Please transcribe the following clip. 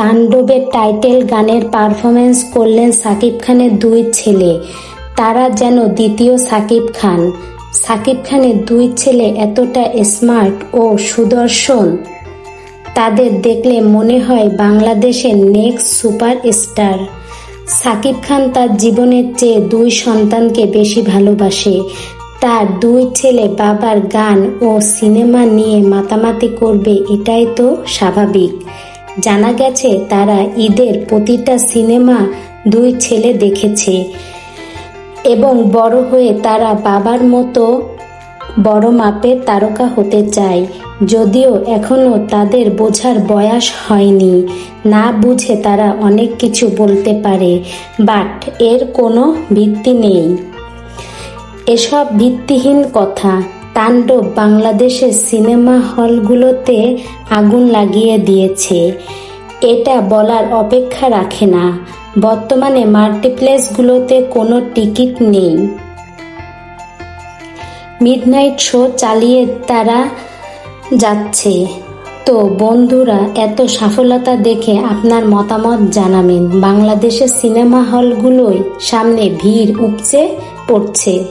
তাণ্ডবের টাইটেল গানের পারফরমেন্স করলেন সাকিব খানের দুই ছেলে। তারা যেন দ্বিতীয় সাকিব খান। সাকিব খানের দুই ছেলে এতটা স্মার্ট ও সুদর্শন। তাদের দেখলে মনে হয় বাংলাদেশের next super star. Shakib Khan তার জীবনের চেয়ে দুই সন্তানকে বেশি ভালোবাসে। তার দুই ছেলে বাবার গান ও সিনেমা নিয়ে মাতামাতি করবে, এটাই তো স্বাভাবিক। জানা গেছে তারা ঈদের প্রতিটা সিনেমা দুই ছেলে দেখেছে এবং বড় হয়ে তারা বাবার মতো বড় মাপের তারকা হতে চায়। যদিও এখনও তাদের বোঝার বয়স হয়নি। না বুঝে তারা অনেক কিছু বলতে পারে, বাট এর কোনো ভিত্তি নেই। এসব ভিত্তিহীন কথা। তাণ্ডব বাংলাদেশের সিনেমা হলগুলোতে আগুন লাগিয়ে দিয়েছে। এটা বলার অপেক্ষা রাখে না। বর্তমানে মাল্টিপ্লেক্সগুলোতে কোনো টিকিট নেই। মিডনাইট শো চালিয়ে তারা যাচ্ছে। তো বন্ধুরা, এত সফলতা দেখে আপনার মতামত জানাবেন। বাংলাদেশের সিনেমা হলগুলোয় সামনে ভিড় উপচে পড়ছে।